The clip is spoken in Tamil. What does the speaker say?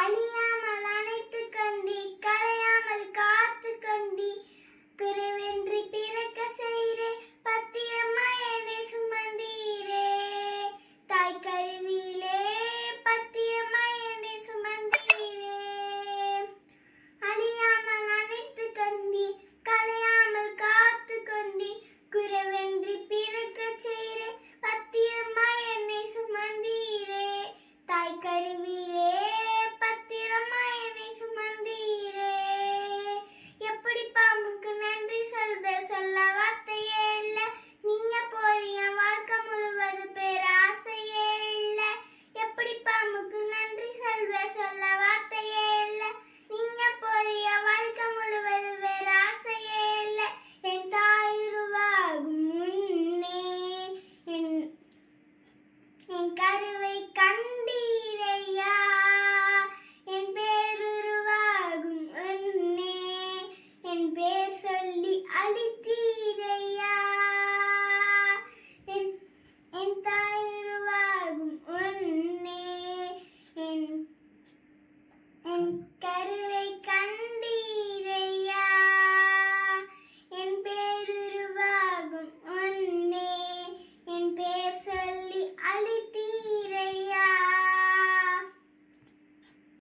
அழியாமல் அனைத்து கண்டி கலையாமல் காத்து கண்டி பிறவென்றி பிறக்க செய்கிறே பத்திரமா என்னை சுமந்தீரே. தாய் கருவியிலே பத்திரமா என்னை சுமந்தீரே. அழியாமல் அனைத்து கண்டி கலையாமல் காத்து கொண்டி குறவென்றி பிறக்க செய்கிறே பத்திரமா என்னை சுமந்தீரே. தாய் கருவியிலே சொல்லி அளித்தீரையா